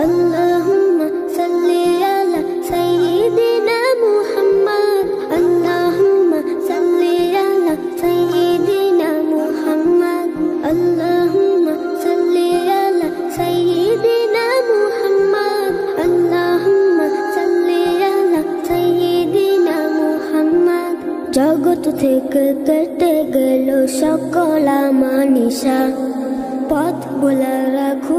اللهم صل على سيدنا محمد اللهم صل على سيدنا محمد اللهم صل على سيدنا محمد اللهم صل على سيدنا محمد জগৎ থেকে কেটে গেল সকল মানিসা পথ বলে রাখো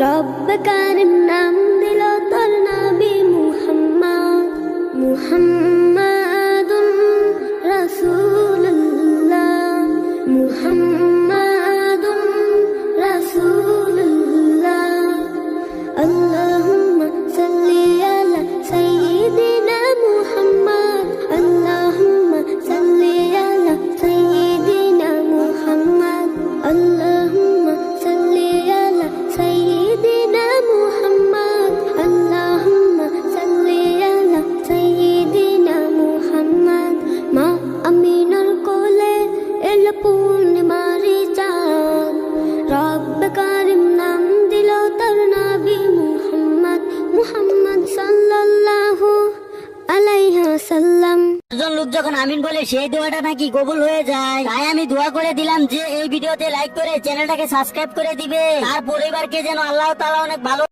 রব কারিম নাম দিল তোর নাবি মুহাম্মদ মুহাম্মাদুন রাসূলুল্লাহ মুহাম্মাদুন রাসূলুল্লাহ। আল্লাহ একজন লোক যখন আমিন বলে, সেই নাকি হয়ে যায়? আমি করে দিলাম যে, এই লাইক করে সাবস্ক্রাইব করে দিবে। আর যেন আল্লাহ অনেক ভালো